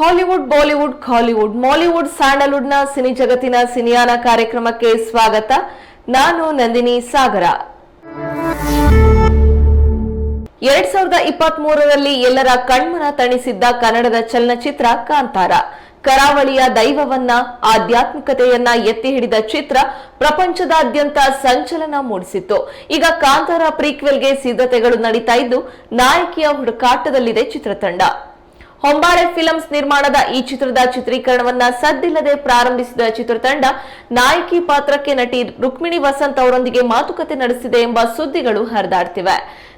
Hollywood, Bollywood Kollywood Mollywood, ಸ್ಯಾಂಡಲ್ವುಡ್ನ cine ಜಗತ್ತಿನ ಸಿನಿಯಾನ ಕಾರ್ಯಕ್ರಮಕ್ಕೆ ಸ್ವಾಗತ. ನಾನು ನಂದಿನಿ ಸಾಗರ. ಎರಡ್ ಸಾವಿರದ ಇಪ್ಪತ್ತ್ ಮೂರರಲ್ಲಿ ಎಲ್ಲರ ಕಣ್ಮನ ತಣಿಸಿದ್ದ ಕನ್ನಡದ ಚಲನಚಿತ್ರ ಕಾಂತಾರ. ಕರಾವಳಿಯ ದೈವವನ್ನ, ಆಧ್ಯಾತ್ಮಿಕತೆಯನ್ನ ಎತ್ತಿ ಹಿಡಿದ ಚಿತ್ರ ಪ್ರಪಂಚದಾದ್ಯಂತ ಸಂಚಲನ ಮೂಡಿಸಿತ್ತು. ಈಗ ಕಾಂತಾರ ಪ್ರೀಕ್ವೆಲ್ಗೆ ಸಿದ್ಧತೆಗಳು ನಡೀತಾ ಇದ್ದು, ನಾಯಕಿಯ ಹುಡುಕಾಟದಲ್ಲಿದೆ ಚಿತ್ರತಂಡ. ಹೊಂಬಾಳೆ ಫಿಲಮ್ಸ್ ನಿರ್ಮಾಣದ ಈ ಚಿತ್ರದ ಚಿತ್ರೀಕರಣವನ್ನ ಸದ್ದಿಲ್ಲದೆ ಪ್ರಾರಂಭಿಸಿದ ಚಿತ್ರತಂಡ ನಾಯಕಿ ಪಾತ್ರಕ್ಕೆ ನಟಿ ರುಕ್ಮಿಣಿ ವಸಂತ್ ಅವರೊಂದಿಗೆ ಮಾತುಕತೆ ನಡೆಸಿದೆ ಎಂಬ ಸುದ್ದಿಗಳು ಹರಿದಾಡ್ತಿವೆ.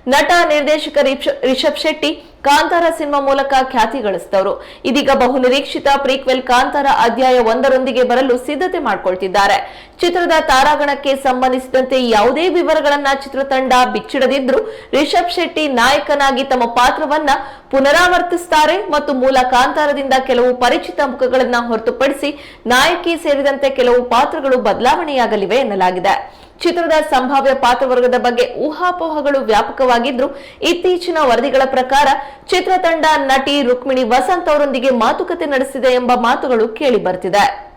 ನಟ ನಿರ್ದೇಶಕ ರಿಷ- ರಿಷಬ್ ಶೆಟ್ಟಿ ಕಾಂತಾರ ಸಿನಿಮಾ ಮೂಲಕ ಖ್ಯಾತಿ ಗಳಿಸಿದವರು. ಇದೀಗ ಬಹು ನಿರೀಕ್ಷಿತ ಪ್ರೀಕ್ವೆಲ್ ಕಾಂತಾರ ಅಧ್ಯಾಯ ಒಂದರೊಂದಿಗೆ ಬರಲು ಸಿದ್ಧತೆ ಮಾಡಿಕೊಳ್ತಿದ್ದಾರೆ. ಚಿತ್ರದ ತಾರಾಗಣಕ್ಕೆ ಸಂಬಂಧಿಸಿದಂತೆ ಯಾವುದೇ ವಿವರಗಳನ್ನ ಚಿತ್ರತಂಡ ಬಿಚ್ಚಿಡದಿದ್ರು ರಿಷಬ್ ಶೆಟ್ಟಿ ನಾಯಕನಾಗಿ ತಮ್ಮ ಪಾತ್ರವನ್ನ ಪುನರಾವರ್ತಿಸುತ್ತಾರೆ ಮತ್ತು ಮೂಲ ಕಾಂತಾರದಿಂದ ಕೆಲವು ಪರಿಚಿತ ಮುಖಗಳನ್ನ ಹೊರತುಪಡಿಸಿ ನಾಯಕಿ ಸೇರಿದಂತೆ ಕೆಲವು ಪಾತ್ರಗಳು ಬದಲಾವಣೆಯಾಗಲಿವೆ ಎನ್ನಲಾಗಿದೆ. ಚಿತ್ರದ ಸಂಭಾವ್ಯ ಪಾತ್ರವರ್ಗದ ಬಗ್ಗೆ ಊಹಾಪೋಹಗಳು ವ್ಯಾಪಕವಾಗಿದ್ರು ಇತ್ತೀಚಿನ ವರದಿಗಳ ಪ್ರಕಾರ ಚಿತ್ರತಂಡ ನಟಿ ರುಕ್ಮಿಣಿ ವಸಂತ್ ಅವರೊಂದಿಗೆ ಮಾತುಕತೆ ನಡೆಸಿದೆ ಎಂಬ ಮಾತುಗಳು ಕೇಳಿ ಬರ್ತಿದೆ.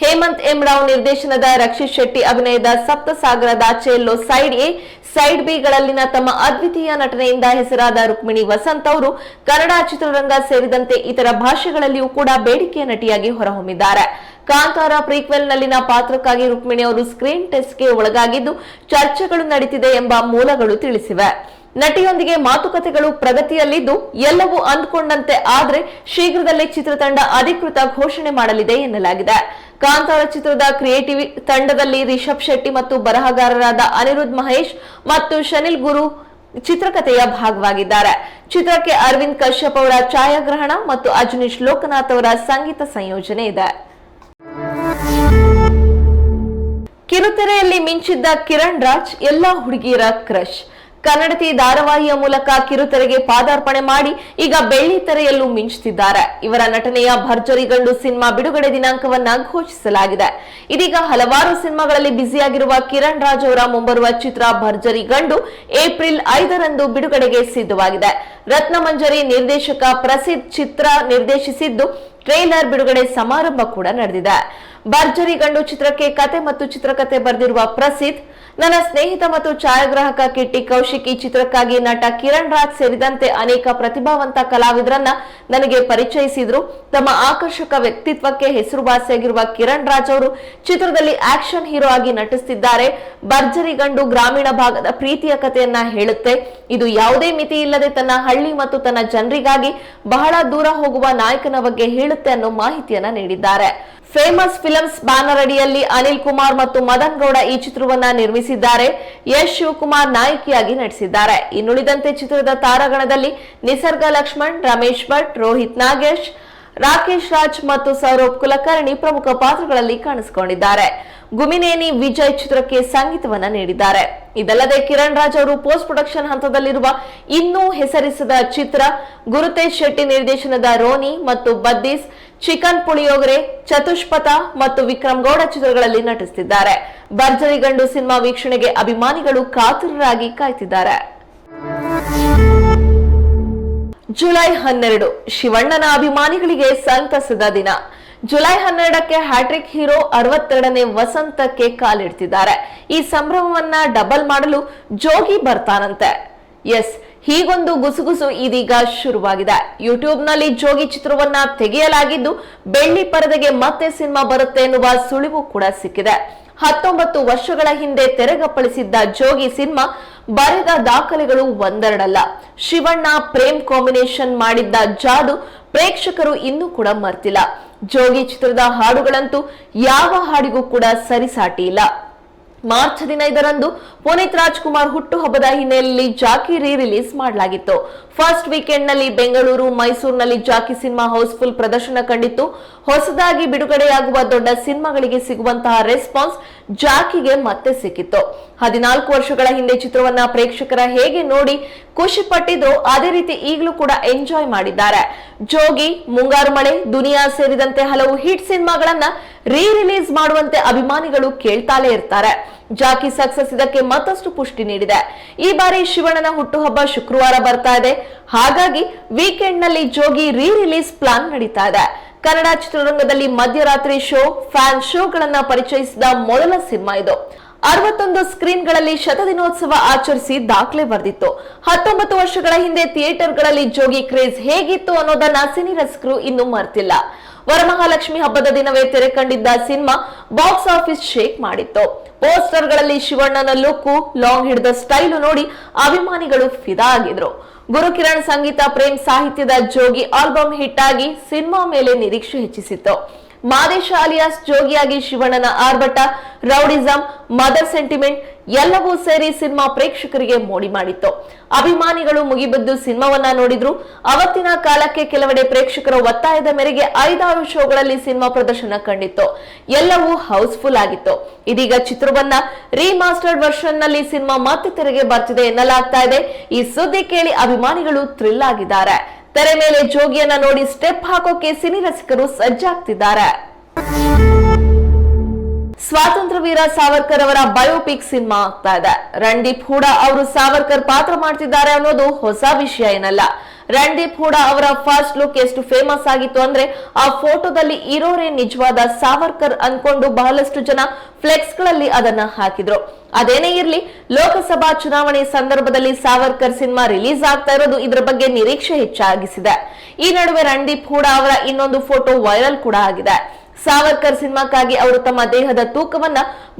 ಹೇಮಂತ್ ಎಂ ನಿರ್ದೇಶನದ ರಕ್ಷಿತ್ ಶೆಟ್ಟಿ ಅಭಿನಯದ ಸಪ್ತಸಾಗರದಾಚೆಯಲ್ಲೋ ಸೈಡ್ ಎ ಸೈಡ್ ಬಿ ಗಳಲ್ಲಿನ ತಮ್ಮ ಅದ್ವಿತೀಯ ನಟನೆಯಿಂದ ಹೆಸರಾದ ರುಕ್ಮಿಣಿ ವಸಂತ್ ಅವರು ಕನ್ನಡ ಚಿತ್ರರಂಗ ಸೇರಿದಂತೆ ಇತರ ಭಾಷೆಗಳಲ್ಲಿಯೂ ಕೂಡ ಬೇಡಿಕೆಯ ನಟಿಯಾಗಿ ಹೊರಹೊಮ್ಮಿದ್ದಾರೆ. ಕಾಂತಾರ ಪ್ರೀಕ್ವೆಲ್ ನಲ್ಲಿನ ಪಾತ್ರಕ್ಕಾಗಿ ರುಕ್ಮಿಣಿ ಅವರು ಸ್ಕ್ರೀನ್ ಟೆಸ್ಟ್ಗೆ ಒಳಗಾಗಿದ್ದು ಚರ್ಚೆಗಳು ನಡೀತಿದೆ ಎಂಬ ಮೂಲಗಳು ತಿಳಿಸಿವೆ. ನಟಿಯೊಂದಿಗೆ ಮಾತುಕತೆಗಳು ಪ್ರಗತಿಯಲ್ಲಿದ್ದು ಎಲ್ಲವೂ ಅಂದ್ಕೊಂಡಂತೆ ಆದರೆ ಶೀಘ್ರದಲ್ಲೇ ಚಿತ್ರತಂಡ ಅಧಿಕೃತ ಘೋಷಣೆ ಮಾಡಲಿದೆ ಎನ್ನಲಾಗಿದೆ. ಕಾಂತಾರ ಚಿತ್ರದ ಕ್ರಿಯೇಟಿವ್ ತಂಡದಲ್ಲಿ ರಿಷಬ್ ಶೆಟ್ಟಿ ಮತ್ತು ಬರಹಗಾರರಾದ ಅನಿರುದ್ಧ ಮಹೇಶ್ ಮತ್ತು ಶನಿಲ್ ಗುರು ಚಿತ್ರಕಥೆಯ ಭಾಗವಾಗಿದ್ದಾರೆ. ಚಿತ್ರಕ್ಕೆ ಅರವಿಂದ್ ಕಶ್ಯಪ್ ಅವರ ಛಾಯಾಗ್ರಹಣ ಮತ್ತು ಅಜನೀಶ್ ಲೋಕನಾಥ್ ಅವರ ಸಂಗೀತ ಸಂಯೋಜನೆ ಇದೆ. ಕಿರುತೆರೆಯಲ್ಲಿ ಮಿಂಚಿದ್ದ ಕಿರಣ್ ರಾಜ್, ಎಲ್ಲಾ ಹುಡುಗಿಯರ ಕ್ರಶ್. ಕನ್ನಡತಿ ಧಾರಾವಾಹಿಯ ಮೂಲಕ ಕಿರುತೆರೆಗೆ ಪಾದಾರ್ಪಣೆ ಮಾಡಿ ಈಗ ಬೆಳ್ಳಿ ತೆರೆಯಲ್ಲೂ ಮಿಂಚುತ್ತಿದ್ದಾರೆ ಇವರ ನಟನೆಯ ಭರ್ಜರಿ ಗಂಡು ಸಿನಿಮಾ ಬಿಡುಗಡೆ ದಿನಾಂಕವನ್ನ ಘೋಷಿಸಲಾಗಿದೆ. ಇದೀಗ ಹಲವಾರು ಸಿನಿಮಾಗಳಲ್ಲಿ ಬ್ಯುಸಿಯಾಗಿರುವ ಕಿರಣ್ ರಾಜ್ ಅವರ ಮುಂಬರುವ ಚಿತ್ರ ಭರ್ಜರಿ ಗಂಡು ಏಪ್ರಿಲ್ ಐದರಂದು ಬಿಡುಗಡೆಗೆ ಸಿದ್ಧವಾಗಿದೆ. ರತ್ನಮಂಜರಿ ನಿರ್ದೇಶಕ ಪ್ರಸಿದ್ಧ ಚಿತ್ರ ನಿರ್ದೇಶಿಸಿದ್ದು ಟ್ರೇಲರ್ ಬಿಡುಗಡೆ ಸಮಾರಂಭ ಕೂಡ ನಡೆದಿದೆ. ಭರ್ಜರಿ ಗಂಡು ಚಿತ್ರಕ್ಕೆ ಕತೆ ಮತ್ತು ಚಿತ್ರಕತೆ ಬರೆದಿರುವ ಪ್ರಸಿದ್ಧ ನನ್ನ ಸ್ನೇಹಿತ ಮತ್ತು ಛಾಯಾಗ್ರಾಹಕ ಕಿಟ್ಟಿ ಕೌಶಿಕ್ ಈ ಚಿತ್ರಕ್ಕಾಗಿ ನಟ ಕಿರಣ್ ರಾಜ್ ಸೇರಿದಂತೆ ಅನೇಕ ಪ್ರತಿಭಾವಂತ ಕಲಾವಿದರನ್ನ ನನಗೆ ಪರಿಚಯಿಸಿದ್ರು. ತಮ್ಮ ಆಕರ್ಷಕ ವ್ಯಕ್ತಿತ್ವಕ್ಕೆ ಹೆಸರುವಾಸಿಯಾಗಿರುವ ಕಿರಣ್ ರಾಜ್ ಅವರು ಚಿತ್ರದಲ್ಲಿ ಆಕ್ಷನ್ ಹೀರೋ ಆಗಿ ನಟಿಸುತ್ತಿದ್ದಾರೆ ಭರ್ಜರಿ ಗಂಡು ಗ್ರಾಮೀಣ ಭಾಗದ ಪ್ರೀತಿಯ ಕಥೆಯನ್ನ ಹೇಳುತ್ತೆ. ಇದು ಯಾವುದೇ ಮಿತಿ ಇಲ್ಲದೆ ತನ್ನ ಹಳ್ಳಿ ಮತ್ತು ತನ್ನ ಜನರಿಗಾಗಿ ಬಹಳ ದೂರ ಹೋಗುವ ನಾಯಕನ ಬಗ್ಗೆ ಹೇಳುತ್ತೆ. ಅನ್ನೋ ಮಾಹಿತಿಯನ್ನ ನೀಡಿದ್ದಾರೆ. ಫೇಮಸ್ ಫಿಲಮ್ಸ್ ಬ್ಯಾನರ್ ಅಡಿಯಲ್ಲಿ ಅನಿಲ್ ಕುಮಾರ್ ಮತ್ತು ಮದನ್ ಗೌಡ ಈ ಚಿತ್ರವನ್ನ ನಿರ್ಮಿಸಿದ್ದಾರೆ. ಯಶ್ ಶಿವಕುಮಾರ್ ನಾಯಕಿಯಾಗಿ ನಟಿಸಿದ್ದಾರೆ. ಇನ್ನುಳಿದಂತೆ ಚಿತ್ರದ ತಾರಾಗಣದಲ್ಲಿ ನಿಸರ್ಗ ಲಕ್ಷ್ಮಣ್, ರಮೇಶ್ ಭಟ್, ರೋಹಿತ್ ನಾಗೇಶ್ ರಾಕೇಶ್ ರಾಜ್ ಮತ್ತು ಸೌರಭ್ ಕುಲಕರ್ಣಿ ಪ್ರಮುಖ ಪಾತ್ರಗಳಲ್ಲಿ ಕಾಣಿಸಿಕೊಂಡಿದ್ದಾರೆ. ಗುಮಿನೇನಿ ವಿಜಯ್ ಚಿತ್ರಕ್ಕೆ ಸಂಗೀತವನ್ನ ನೀಡಿದ್ದಾರೆ. ಇದಲ್ಲದೆ ಕಿರಣ್ ರಾಜ್ ಅವರು ಪೋಸ್ಟ್ ಪ್ರೊಡಕ್ಷನ್ ಹಂತದಲ್ಲಿರುವ ಇನ್ನೂ ಹೆಸರಿಸದ ಚಿತ್ರ ಗುರುತೇಜ್ ಶೆಟ್ಟಿ ನಿರ್ದೇಶನದ ರೋನಿ ಮತ್ತು ಬದ್ದೀಸ್, ಚಿಕನ್ ಪುಳಿಯೋಗರೆ, ಚತುಷ್ಪಥ ಮತ್ತು ವಿಕ್ರಮ್ ಗೌಡ ಚಿತ್ರಗಳಲ್ಲಿ ನಟಿಸುತ್ತಿದ್ದಾರೆ. ಭರ್ಜರಿ ಗಂಡು ಸಿನಿಮಾ ವೀಕ್ಷಣೆಗೆ ಅಭಿಮಾನಿಗಳು ಕಾತುರರಾಗಿ ಕಾಯ್ತಿದ್ದಾರೆ. ಜುಲೈ ಹನ್ನೆರಡು, ಶಿವಣ್ಣನ ಅಭಿಮಾನಿಗಳಿಗೆ ಸಂತಸದ ದಿನ. ಜುಲೈ ಹನ್ನೆರಡಕ್ಕೆ ಹ್ಯಾಟ್ರಿಕ್ ಹೀರೋ ಅರವತ್ತೆರಡನೇ ವಸಂತಕ್ಕೆ ಕಾಲಿಡ್ತಿದ್ದಾರೆ. ಈ ಸಂಭ್ರಮವನ್ನ ಡಬಲ್ ಮಾಡಲು ಜೋಗಿ ಬರ್ತಾನಂತೆ. ಎಸ್, ಹೀಗೊಂದು ಗುಸುಗುಸು ಇದೀಗ ಶುರುವಾಗಿದೆ. ಯೂಟ್ಯೂಬ್ನಲ್ಲಿ ಜೋಗಿ ಚಿತ್ರವನ್ನ ತೆಗೆಯಲಾಗಿದ್ದು ಬೆಳ್ಳಿ ಪರದೆಗೆ ಮತ್ತೆ ಸಿನಿಮಾ ಬರುತ್ತೆ ಎನ್ನುವ ಸುಳಿವು ಕೂಡ ಸಿಕ್ಕಿದೆ. ಹತ್ತೊಂಬತ್ತು ವರ್ಷಗಳ ಹಿಂದೆ ತೆರೆಗಪ್ಪಳಿಸಿದ್ದ ಜೋಗಿ ಸಿನಿಮಾ ಬರೆದ ದಾಖಲೆಗಳು ಒಂದೆರಡಲ್ಲ. ಶಿವಣ್ಣ ಪ್ರೇಮ್ ಕಾಂಬಿನೇಷನ್ ಮಾಡಿದ್ದ ಜಾದು ಪ್ರೇಕ್ಷಕರು ಇನ್ನೂ ಕೂಡ ಮರ್ತಿಲ್ಲ. ಜೋಗಿ ಚಿತ್ರದ ಹಾಡುಗಳಂತೂ ಯಾವ ಹಾಡಿಗೂ ಕೂಡ ಸರಿಸಾಟಿ ಇಲ್ಲ ಮಾರ್ಚ್ ಹದಿನೈದರಂದು ಪುನೀತ್ ರಾಜ್ಕುಮಾರ್ ಹುಟ್ಟುಹಬ್ಬದ ಹಿನ್ನೆಲೆಯಲ್ಲಿ ಜಾಕಿ ರೀ ರಿಲೀಸ್ ಮಾಡಲಾಗಿತ್ತು. ಫಸ್ಟ್ ವೀಕೆಂಡ್ನಲ್ಲಿ ಬೆಂಗಳೂರು, ಮೈಸೂರಿನಲ್ಲಿ ಜಾಕಿ ಸಿನಿಮಾ ಹೌಸ್ಫುಲ್ ಪ್ರದರ್ಶನ ಕಂಡಿತ್ತು. ಹೊಸದಾಗಿ ಬಿಡುಗಡೆಯಾಗುವ ದೊಡ್ಡ ಸಿನಿಮಾಗಳಿಗೆ ಸಿಗುವಂತಹ ರೆಸ್ಪಾನ್ಸ್ ಜಾಕಿಗೆ ಮತ್ತೆ ಸಿಕ್ಕಿತ್ತು. ಹದಿನಾಲ್ಕು ವರ್ಷಗಳ ಹಿಂದೆ ಚಿತ್ರವನ್ನ ಪ್ರೇಕ್ಷಕರ ಹೇಗೆ ನೋಡಿ ಖುಷಿ ಪಟ್ಟಿದ್ರು ಅದೇ ರೀತಿ ಈಗಲೂ ಕೂಡ ಎಂಜಾಯ್ ಮಾಡಿದ್ದಾರೆ. ಜೋಗಿ ಮುಂಗಾರು ಮಳೆ ದುನಿಯಾ ಸೇರಿದಂತೆ ಹಲವು ಹಿಟ್ ಸಿನಿಮಾಗಳನ್ನ ರೀ ರಿಲೀಸ್ ಮಾಡುವಂತೆ ಅಭಿಮಾನಿಗಳು ಕೇಳ್ತಾಲೇ ಇರ್ತಾರೆ. ಜಾಕಿ ಸಕ್ಸಸ್ ಇದಕ್ಕೆ ಮತ್ತಷ್ಟು ಪುಷ್ಟಿ ನೀಡಿದೆ. ಈ ಬಾರಿ ಶಿವಣ್ಣನ ಹುಟ್ಟುಹಬ್ಬ ಶುಕ್ರವಾರ ಬರ್ತಾ ಇದೆ. ಹಾಗಾಗಿ ವೀಕೆಂಡ್ನಲ್ಲಿ ಜೋಗಿ ರೀ ರಿಲೀಸ್ ಪ್ಲಾನ್ ನಡೀತಾ ಇದೆ. ಕನ್ನಡ ಚಿತ್ರರಂಗದಲ್ಲಿ ಮಧ್ಯರಾತ್ರಿ ಶೋ, ಫ್ಯಾನ್ ಶೋಗಳನ್ನ ಪರಿಚಯಿಸಿದ ಮೊದಲ ಸಿನಿಮಾ ಇದು. ಅರವತ್ತೊಂದು ಸ್ಕ್ರೀನ್ಗಳಲ್ಲಿ ಶತದಿನೋತ್ಸವ ಆಚರಿಸಿ ದಾಖಲೆ ಬರೆದಿತ್ತು. ಹತ್ತೊಂಬತ್ತು ವರ್ಷಗಳ ಹಿಂದೆ ಥಿಯೇಟರ್ಗಳಲ್ಲಿ ಜೋಗಿ ಕ್ರೇಜ್ ಹೇಗಿತ್ತು ಅನ್ನೋದನ್ನ ಸಿನಿ ರಸಿಕರು ಇನ್ನೂ ಮರ್ತಿಲ್ಲ. ವರಮಹಾಲಕ್ಷ್ಮಿ ಹಬ್ಬದ ದಿನವೇ ತೆರೆ ಕಂಡಿದ್ದ ಸಿನಿಮಾ ಬಾಕ್ಸ್ ಆಫೀಸ್ ಶೇಕ್ ಮಾಡಿತ್ತು. ಪೋಸ್ಟರ್ಗಳಲ್ಲಿ ಶಿವಣ್ಣನ ಲುಕ್ಕು ಲಾಂಗ್ ಹಿಡಿದ ಸ್ಟೈಲು ನೋಡಿ ಅಭಿಮಾನಿಗಳು ಫಿದಾ ಆಗಿದ್ರು. ಗುರುಕಿರಣ್ ಸಂಗೀತ ಪ್ರೇಮ್ ಸಾಹಿತ್ಯದ ಜೋಗಿ ಆಲ್ಬಮ್ ಹಿಟ್ ಆಗಿ ಸಿನಿಮಾ ಮೇಲೆ ನಿರೀಕ್ಷೆ ಹೆಚ್ಚಿಸಿತ್ತು. ಮಾದೇಶ ಅಲಿಯಾಸ್ ಜೋಗಿಯಾಗಿ ಶಿವಣ್ಣನ ಆರ್ಭಟ, ರೌಡಿಸಂ, ಮದರ್ ಸೆಂಟಿಮೆಂಟ್ ಎಲ್ಲವೂ ಸೇರಿ ಸಿನಿಮಾ ಪ್ರೇಕ್ಷಕರಿಗೆ ಮೋಡಿ ಮಾಡಿತ್ತು. ಅಭಿಮಾನಿಗಳು ಮುಗಿಬಿದ್ದು ಸಿನಿಮಾವನ್ನ ನೋಡಿದ್ರು. ಅವತ್ತಿನ ಕಾಲಕ್ಕೆ ಕೆಲವೆಡೆ ಪ್ರೇಕ್ಷಕರ ಒತ್ತಾಯದ ಮೇರೆಗೆ ಐದಾರು ಶೋಗಳಲ್ಲಿ ಸಿನಿಮಾ ಪ್ರದರ್ಶನ ಕಂಡಿತ್ತು. ಎಲ್ಲವೂ ಹೌಸ್ಫುಲ್ ಆಗಿತ್ತು. ಇದೀಗ ಚಿತ್ರವನ್ನ ರೀಮಾಸ್ಟರ್ಡ್ ವರ್ಷನ್ನಲ್ಲಿ ಸಿನಿಮಾ ಮತ್ತೆ ತೆರೆಗೆ ಬರ್ತಿದೆ ಎನ್ನಲಾಗ್ತಾ ಇದೆ. ಈ ಸುದ್ದಿ ಕೇಳಿ ಅಭಿಮಾನಿಗಳು ಥ್ರಿಲ್ ಆಗಿದ್ದಾರೆ. ತೆರೆ ಮೇಲೆ ಜೋಗಿಯನ್ನ ನೋಡಿ ಸ್ಟೆಪ್ ಹಾಕೋಕೆ ಸಿನಿ ರಸಿಕರು ಸಜ್ಜಾಗ್ತಿದ್ದಾರೆ. ಸ್ವಾತಂತ್ರ್ಯ ವೀರ ಸಾವರ್ಕರ್ ಅವರ ಬಯೋಪಿಕ್ ಸಿನಿಮಾ ಆಗ್ತಾ ಇದೆ. ರಣದೀಪ್ ಹೂಡಾ ಅವರು ಸಾವರ್ಕರ್ ಪಾತ್ರ ಮಾಡ್ತಿದ್ದಾರೆ ಅನ್ನೋದು ಹೊಸ ವಿಷಯ ಏನಲ್ಲ. ರಣದೀಪ್ ಹೂಡಾ ಅವರ ಫಸ್ಟ್ ಲುಕ್ ಎಷ್ಟು ಫೇಮಸ್ ಆಗಿತ್ತು ಅಂದ್ರೆ ಆ ಫೋಟೋದಲ್ಲಿ ಇರೋರೇ ನಿಜವಾದ ಸಾವರ್ಕರ್ ಅನ್ಕೊಂಡು ಬಹಳಷ್ಟು ಜನ ಫ್ಲೆಕ್ಸ್ಗಳಲ್ಲಿ ಅದನ್ನ ಹಾಕಿದ್ರು. ಅದೇನೇ ಇರ್ಲಿ, ಲೋಕಸಭಾ ಚುನಾವಣೆ ಸಂದರ್ಭದಲ್ಲಿ ಸಾವರ್ಕರ್ ಸಿನಿಮಾ ರಿಲೀಸ್ ಆಗ್ತಾ ಇರೋದು ಇದರ ಬಗ್ಗೆ ನಿರೀಕ್ಷೆ ಹೆಚ್ಚಾಗಿಸಿದೆ. ಈ ನಡುವೆ ರಣದೀಪ್ ಹೂಡಾ ಅವರ ಇನ್ನೊಂದು ಫೋಟೋ ವೈರಲ್ ಕೂಡ ಆಗಿದೆ. ಸಾವರ್ಕರ್ ಸಿನಿಮಾಕ್ಕಾಗಿ ಅವರು ತಮ್ಮ ದೇಹದ ತೂಕವನ್ನ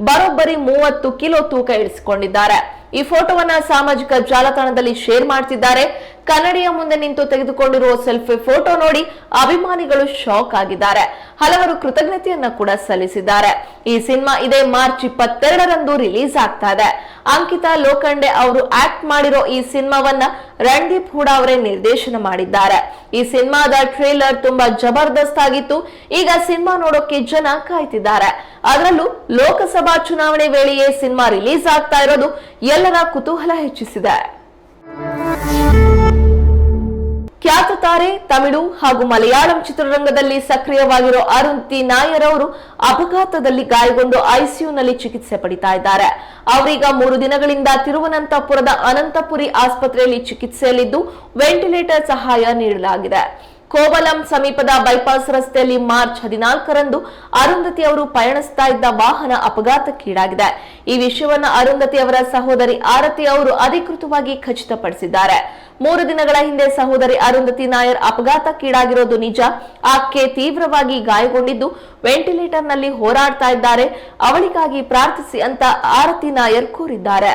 ಬರೋಬ್ಬರಿ ಮೂವತ್ತು ಕಿಲೋ ತೂಕ ಇಳಿಸಿಕೊಂಡಿದ್ದಾರೆ. ಈ ಫೋಟೋವನ್ನ ಸಾಮಾಜಿಕ ಜಾಲತಾಣದಲ್ಲಿ ಶೇರ್ ಮಾಡ್ತಿದ್ದಾರೆ. ಕನ್ನಡಿಯ ಮುಂದೆ ನಿಂತು ತೆಗೆದುಕೊಂಡಿರುವ ಸೆಲ್ಫಿ ಫೋಟೋ ನೋಡಿ ಅಭಿಮಾನಿಗಳು ಶಾಕ್ ಆಗಿದ್ದಾರೆ. ಹಲವರು ಕೃತಜ್ಞತೆಯನ್ನ ಕೂಡ ಸಲ್ಲಿಸಿದ್ದಾರೆ. ಈ ಸಿನಿಮಾ ಇದೇ ಮಾರ್ಚ್ ಇಪ್ಪತ್ತೆರಡರಂದು ರಿಲೀಸ್ ಆಗ್ತಾ ಇದೆ. ಅಂಕಿತಾ ಲೋಖಂಡೆ ಅವರು ಆಕ್ಟ್ ಮಾಡಿರೋ ಈ ಸಿನಿಮಾವನ್ನ ರಣದೀಪ್ ಹೂಡಾ ಅವರೇ ನಿರ್ದೇಶನ ಮಾಡಿದ್ದಾರೆ. ಈ ಸಿನಿಮಾದ ಟ್ರೇಲರ್ ತುಂಬಾ ಜಬರ್ದಸ್ತ್ ಆಗಿತ್ತು ಈಗ ಸಿನಿಮಾ ನೋಡೋಕೆ ಜನ ಕಾಯ್ತಿದ್ದಾರೆ. ಅದರಲ್ಲೂ ಲೋಕಸಭಾ ಚುನಾವಣೆ ವೇಳೆಯೇ ಸಿನಿಮಾ ರಿಲೀಸ್ ಆಗ್ತಾ ಇರೋದು ಎಲ್ಲರ ಕುತೂಹಲ ಹೆಚ್ಚಿಸಿದೆ. ಖ್ಯಾತ ತಾರೆ ತಮಿಳು ಹಾಗೂ ಮಲಯಾಳಂ ಚಿತ್ರರಂಗದಲ್ಲಿ ಸಕ್ರಿಯವಾಗಿರೋ ಅರುಂತಿ ನಾಯರ್ ಅವರು ಅಪಘಾತದಲ್ಲಿ ಗಾಯಗೊಂಡು ಐಸಿಯುನಲ್ಲಿ ಚಿಕಿತ್ಸೆ ಪಡಿತಾ ಇದ್ದಾರೆ. ಅವರೀಗ ಮೂರು ದಿನಗಳಿಂದ ತಿರುವನಂತಪುರದ ಅನಂತಪುರಿ ಆಸ್ಪತ್ರೆಯಲ್ಲಿ ಚಿಕಿತ್ಸೆಯಲ್ಲಿದ್ದು ವೆಂಟಿಲೇಟರ್ ಸಹಾಯ ನೀಡಲಾಗಿದೆ. ಕೋವಲಂ ಸಮೀಪದ ಬೈಪಾಸ್ ರಸ್ತೆಯಲ್ಲಿ ಮಾರ್ಚ್ ಹದಿನಾಲ್ಕರಂದು ಅರುಂಧತಿ ಅವರು ಪಯಣಿಸ್ತಾ ಇದ್ದ ವಾಹನ ಅಪಘಾತಕ್ಕೀಡಾಗಿದೆ. ಈ ವಿಷಯವನ್ನು ಅರುಂಧತಿ ಅವರ ಸಹೋದರಿ ಆರತಿ ಅವರು ಅಧಿಕೃತವಾಗಿ ಖಚಿತಪಡಿಸಿದ್ದಾರೆ. ಮೂರು ದಿನಗಳ ಹಿಂದೆ ಸಹೋದರಿ ಅರುಂಧತಿ ನಾಯರ್ ಅಪಘಾತಕ್ಕೀಡಾಗಿರೋದು ನಿಜ. ಆಕೆ ತೀವ್ರವಾಗಿ ಗಾಯಗೊಂಡಿದ್ದು, ವೆಂಟಿಲೇಟರ್ನಲ್ಲಿ ಹೋರಾಡ್ತಾ ಇದ್ದಾರೆ. ಅವಳಿಗಾಗಿ ಪ್ರಾರ್ಥಿಸಿ ಅಂತ ಆರತಿ ನಾಯರ್ ಕೋರಿದ್ದಾರೆ.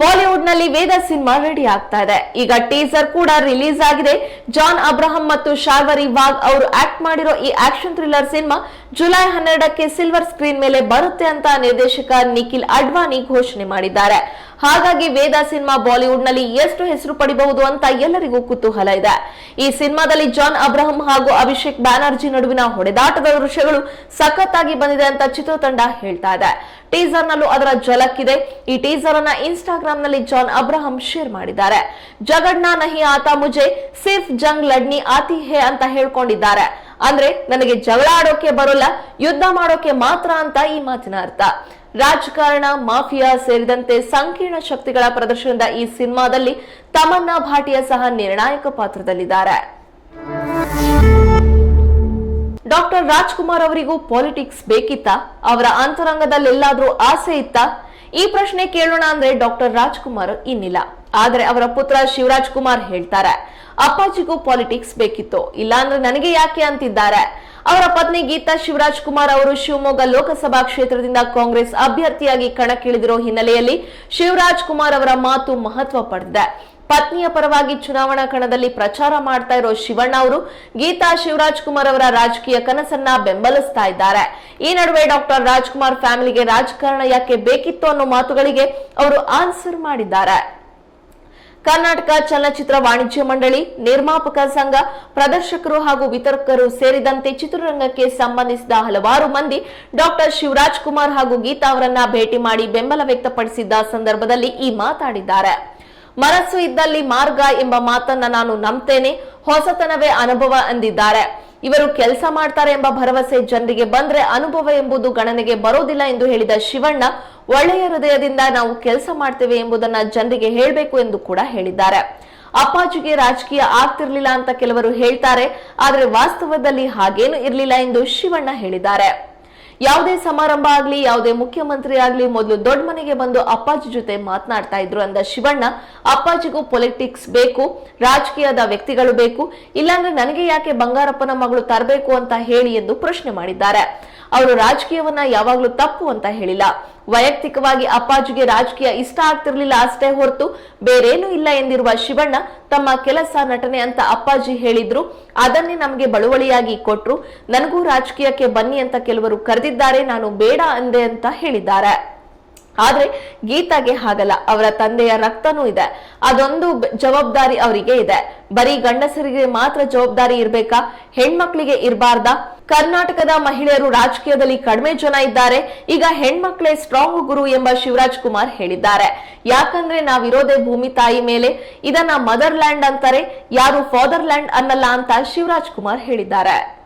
ಬಾಲಿವುಡ್ನಲ್ಲಿ ವೇದ ಸಿನಿಮಾ ರೆಡಿ ಆಗ್ತಾ ಇದೆ. ಈಗ ಟೀಸರ್ ಕೂಡ ರಿಲೀಸ್ ಆಗಿದೆ. ಜಾನ್ ಅಬ್ರಹಂ ಮತ್ತು ಶಾರ್ವರಿ ವಾಗ್ ಅವರು ಆಕ್ಟ್ ಮಾಡಿರೋ ಈ ಆಕ್ಷನ್ ಥ್ರಿಲ್ಲರ್ ಸಿನಿಮಾ ಜುಲೈ ಹನ್ನೆರಡಕ್ಕೆ ಸಿಲ್ವರ್ ಸ್ಕ್ರೀನ್ ಮೇಲೆ ಬರುತ್ತೆ ಅಂತ ನಿರ್ದೇಶಕ ನಿಖಿಲ್ ಅಡ್ವಾನಿ ಘೋಷಣೆ ಮಾಡಿದ್ದಾರೆ. ಹಾಗಾಗಿ ವೇದ ಸಿನಿಮಾ ಬಾಲಿವುಡ್ನಲ್ಲಿ ಎಷ್ಟು ಹೆಸರು ಪಡಿಬಹುದು ಅಂತ ಎಲ್ಲರಿಗೂ ಕುತೂಹಲ ಇದೆ. ಈ ಸಿನಿಮಾದಲ್ಲಿ ಜಾನ್ ಅಬ್ರಹಂ ಹಾಗೂ ಅಭಿಷೇಕ್ ಬ್ಯಾನರ್ಜಿ ನಡುವಿನ ಹೊಡೆದಾಟದ ದೃಶ್ಯಗಳು ಸಖತ್ತಾಗಿ ಬಂದಿದೆ ಅಂತ ಚಿತ್ರತಂಡ ಹೇಳ್ತಾ ಇದೆ. ಟೀಸರ್ ನಲ್ಲೂ ಅದರ ಝಲಕ್ ಇದೆ ಈ ಟೀಸರ್ ಅನ್ನ ಇನ್ಸ್ಟಾಗ್ರಾಮ್ನಲ್ಲಿ ಜಾನ್ ಅಬ್ರಹಂ ಶೇರ್ ಮಾಡಿದ್ದಾರೆ. ಜಗಡ್ನಾ ನಹಿ ಆತ ಮುಜೆ, ಸಿರ್ಫ್ ಜಂಗ್ ಲಡ್ನಿ ಆತಿ ಹೇ ಅಂತ ಹೇಳ್ಕೊಂಡಿದ್ದಾರೆ. ಅಂದ್ರೆ ನನಗೆ ಜಗಳ ಆಡೋಕೆ ಬರೋಲ್ಲ, ಯುದ್ಧ ಮಾಡೋಕೆ ಮಾತ್ರ ಅಂತ ಈ ಮಾತಿನ ಅರ್ಥ. ರಾಜಕಾರಣ, ಮಾಫಿಯಾ ಸೇರಿದಂತೆ ಸಂಕೀರ್ಣ ಶಕ್ತಿಗಳ ಪ್ರದರ್ಶನದ ಈ ಸಿನಿಮಾದಲ್ಲಿ ತಮನ್ನಾ ಭಾಟಿಯಾ ಸಹ ನಿರ್ಣಾಯಕ ಪಾತ್ರದಲ್ಲಿದ್ದಾರೆ. ಡಾಕ್ಟರ್ ರಾಜ್ಕುಮಾರ್ ಅವರಿಗೂ ಪಾಲಿಟಿಕ್ಸ್ ಬೇಕಿತ್ತ? ಅವರ ಅಂತರಂಗದಲ್ಲೆಲ್ಲಾದ್ರೂ ಆಸೆ ಇತ್ತಾ? ಈ ಪ್ರಶ್ನೆ ಕೇಳೋಣ ಅಂದ್ರೆ ಡಾಕ್ಟರ್ ರಾಜ್ಕುಮಾರ್ ಇನ್ನಿಲ್ಲ. ಆದ್ರೆ ಅವರ ಪುತ್ರ ಶಿವರಾಜ್ ಕುಮಾರ್ ಹೇಳ್ತಾರೆ, ಅಪ್ಪಾಜಿಗೂ ಪಾಲಿಟಿಕ್ಸ್ ಬೇಕಿತ್ತು. ಇಲ್ಲಾಂದ್ರೆ ನನಗೆ ಯಾಕೆ ಅಂತಿದ್ದಾರೆ? ಅವರ ಪತ್ನಿ ಗೀತಾ ಶಿವರಾಜ್ ಕುಮಾರ್ ಅವರು ಶಿವಮೊಗ್ಗ ಲೋಕಸಭಾ ಕ್ಷೇತ್ರದಿಂದ ಕಾಂಗ್ರೆಸ್ ಅಭ್ಯರ್ಥಿಯಾಗಿ ಕಣಕ್ಕಿಳಿದಿರೋ ಹಿನ್ನೆಲೆಯಲ್ಲಿ ಶಿವರಾಜ್ ಕುಮಾರ್ ಅವರ ಮಾತು ಮಹತ್ವ ಪಡೆದಿದೆ. ಪತ್ನಿಯ ಪರವಾಗಿ ಚುನಾವಣಾ ಕಣದಲ್ಲಿ ಪ್ರಚಾರ ಮಾಡ್ತಾ ಇರೋ ಶಿವಣ್ಣ ಅವರು ಗೀತಾ ಶಿವರಾಜ್ ಕುಮಾರ್ ಅವರ ರಾಜಕೀಯ ಕನಸನ್ನ ಬೆಂಬಲಿಸ್ತಾ ಇದ್ದಾರೆ. ಈ ನಡುವೆ ಡಾಕ್ಟರ್ ರಾಜ್ಕುಮಾರ್ ಫ್ಯಾಮಿಲಿಗೆ ರಾಜಕಾರಣ ಯಾಕೆ ಬೇಕಿತ್ತು ಅನ್ನೋ ಮಾತುಗಳಿಗೆ ಅವರು ಆನ್ಸರ್ ಮಾಡಿದ್ದಾರೆ. ಕರ್ನಾಟಕ ಚಲನಚಿತ್ರ ವಾಣಿಜ್ಯ ಮಂಡಳಿ, ನಿರ್ಮಾಪಕ ಸಂಘ, ಪ್ರದರ್ಶಕರು ಹಾಗೂ ವಿತರಕರು ಸೇರಿದಂತೆ ಚಿತ್ರರಂಗಕ್ಕೆ ಸಂಬಂಧಿಸಿದ ಹಲವಾರು ಮಂದಿ ಡಾಕ್ಟರ್ ಶಿವರಾಜ್ ಕುಮಾರ್ ಹಾಗೂ ಗೀತಾ ಅವರನ್ನ ಭೇಟಿ ಮಾಡಿ ಬೆಂಬಲ ವ್ಯಕ್ತಪಡಿಸಿದ್ದ ಸಂದರ್ಭದಲ್ಲಿ ಈ ಮಾತಾಡಿದ್ದಾರೆ. ಮನಸ್ಸು ಇದ್ದಲ್ಲಿ ಮಾರ್ಗ ಎಂಬ ಮಾತನ್ನ ನಾನು ನಂಬ್ತೇನೆ. ಹೊಸತನವೇ ಅನುಭವ ಎಂದಿದ್ದಾರೆ ಇವರು ಕೆಲಸ ಮಾಡ್ತಾರೆ ಎಂಬ ಭರವಸೆ ಜನರಿಗೆ ಬಂದ್ರೆ ಅನುಭವ ಎಂಬುದು ಗಣನೆಗೆ ಬರೋದಿಲ್ಲ ಎಂದು ಹೇಳಿದ ಶಿವಣ್ಣ, ಒಳ್ಳೆಯ ಹೃದಯದಿಂದ ನಾವು ಕೆಲಸ ಮಾಡ್ತೇವೆ ಎಂಬುದನ್ನ ಜನರಿಗೆ ಹೇಳಬೇಕು ಎಂದು ಕೂಡ ಹೇಳಿದ್ದಾರೆ. ಅಪ್ಪಾಜಿಗೆ ರಾಜಕೀಯ ಆಗ್ತಿರ್ಲಿಲ್ಲ ಅಂತ ಕೆಲವರು ಹೇಳ್ತಾರೆ, ಆದ್ರೆ ವಾಸ್ತವದಲ್ಲಿ ಹಾಗೇನು ಇರಲಿಲ್ಲ ಎಂದು ಶಿವಣ್ಣ ಹೇಳಿದ್ದಾರೆ. ಯಾವುದೇ ಸಮಾರಂಭ ಆಗ್ಲಿ, ಯಾವುದೇ ಮುಖ್ಯಮಂತ್ರಿ ಆಗ್ಲಿ, ಮೊದಲು ದೊಡ್ಡ ಮನೆಗೆ ಬಂದು ಅಪ್ಪಾಜಿ ಜೊತೆ ಮಾತನಾಡ್ತಾ ಇದ್ರು ಅಂದ ಶಿವಣ್ಣ, ಅಪ್ಪಾಜಿಗೂ ಪೊಲಿಟಿಕ್ಸ್ ಬೇಕು, ರಾಜಕೀಯದ ವ್ಯಕ್ತಿಗಳು ಬೇಕು, ಇಲ್ಲಾಂದ್ರೆ ನನಗೆ ಯಾಕೆ ಬಂಗಾರಪ್ಪನ ಮಗಳು ತರಬೇಕು ಅಂತ ಹೇಳಿ ಎಂದು ಪ್ರಶ್ನೆ ಮಾಡಿದ್ದಾರೆ. ಅವರು ರಾಜಕೀಯವನ್ನ ಯಾವಾಗ್ಲೂ ತಪ್ಪು ಅಂತ ಹೇಳಿಲ್ಲ. ವೈಯಕ್ತಿಕವಾಗಿ ಅಪ್ಪಾಜಿಗೆ ರಾಜಕೀಯ ಇಷ್ಟ ಆಗ್ತಿರ್ಲಿಲ್ಲ ಅಷ್ಟೇ ಹೊರತು ಬೇರೇನೂ ಇಲ್ಲ ಎಂದಿರುವ ಶಿವಣ್ಣ ತಮ್ಮ ಕೆಲಸ ನಟನೆ ಅಂತ ಅಪ್ಪಾಜಿ ಹೇಳಿದ್ರು. ಅದನ್ನೇ ನಮಗೆ ಬಳುವಳಿಯಾಗಿ ಕೊಟ್ರು. ನನಗೂ ರಾಜಕೀಯಕ್ಕೆ ಬನ್ನಿ ಅಂತ ಕೆಲವರು ಕರೆದಿದ್ದಾರೆ. ನಾನು ಬೇಡ ಅಂದೆ ಅಂತ ಹೇಳಿದ್ದಾರೆ. ಆದ್ರೆ ಗೀತಾಗೆ ಹಾಗಲ್ಲ, ಅವರ ತಂದೆಯ ರಕ್ತನೂ ಇದೆ. ಅದೊಂದು ಜವಾಬ್ದಾರಿ ಅವರಿಗೆ ಇದೆ. ಬರೀ ಗಂಡಸರಿಗೆ ಮಾತ್ರ ಜವಾಬ್ದಾರಿ ಇರ್ಬೇಕಾ? ಹೆಣ್ಮಕ್ಳಿಗೆ ಇರಬಾರ್ದ? ಕರ್ನಾಟಕದ ಮಹಿಳೆಯರು ರಾಜಕೀಯದಲ್ಲಿ ಕಡಿಮೆ ಜನ ಇದ್ದಾರೆ. ಈಗ ಹೆಣ್ಮಕ್ಳೇ ಸ್ಟ್ರಾಂಗ್ ಗುರು ಎಂಬ ಶಿವರಾಜ್ ಕುಮಾರ್ ಹೇಳಿದ್ದಾರೆ. ಯಾಕಂದ್ರೆ ನಾವಿರೋದೇ ಭೂಮಿ ತಾಯಿ ಮೇಲೆ. ಇದನ್ನ ಮದರ್ ಲ್ಯಾಂಡ್ ಅಂತಾರೆ. ಯಾರು ಫಾದರ್ ಲ್ಯಾಂಡ್ ಅನ್ನಲ್ಲ ಅಂತ ಶಿವರಾಜ್ ಕುಮಾರ್ ಹೇಳಿದ್ದಾರೆ.